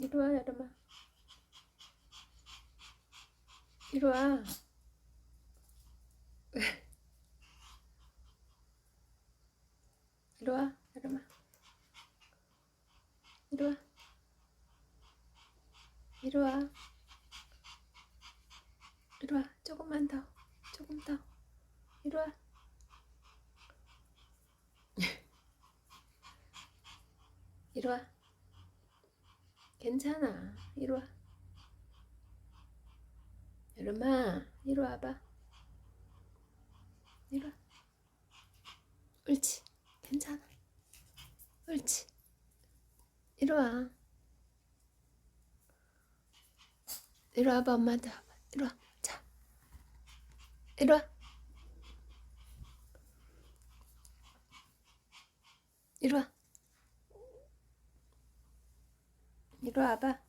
이리 와, 여름아. 이리 와. 이리 와, 여름아. 이리 와. 이리 와. 이리 와. 조금만 더. 조금 더. 이리 와. 이리 와. 괜찮아. 이리 와. 여름아, 이리 와봐. 이리 와. 옳지. 괜찮아. 옳지. 이리 와. 이리 와봐, 엄마한테 와봐. 이리 와. 자. 이리 와. 이리 와. 이리 와봐.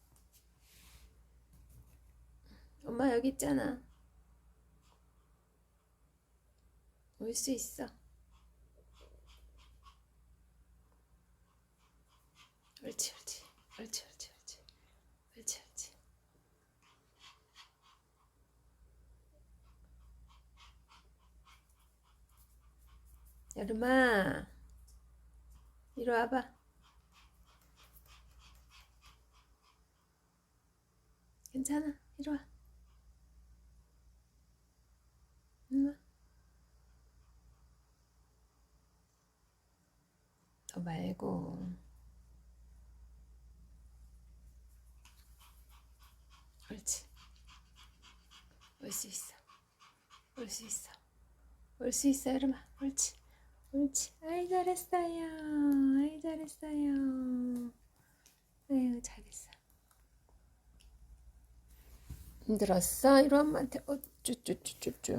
엄마 여기 있잖아. 올 수 있어. 옳지, 옳지, 옳지, 옳지, 옳지, 옳지, 옳지. 여름아, 이리 와봐. 괜찮아, 이리 와. 이리 와. 너 말고. 옳지. 올 수 있어. 올 수 있어. 올 수 있어, 여름아. 옳지. 옳지. 아이, 잘했어요. 아이, 잘했어요. 아유, 잘했어. 힘들었어? 이리 엄마한테. 어쭈쭈쭈쭈쭈.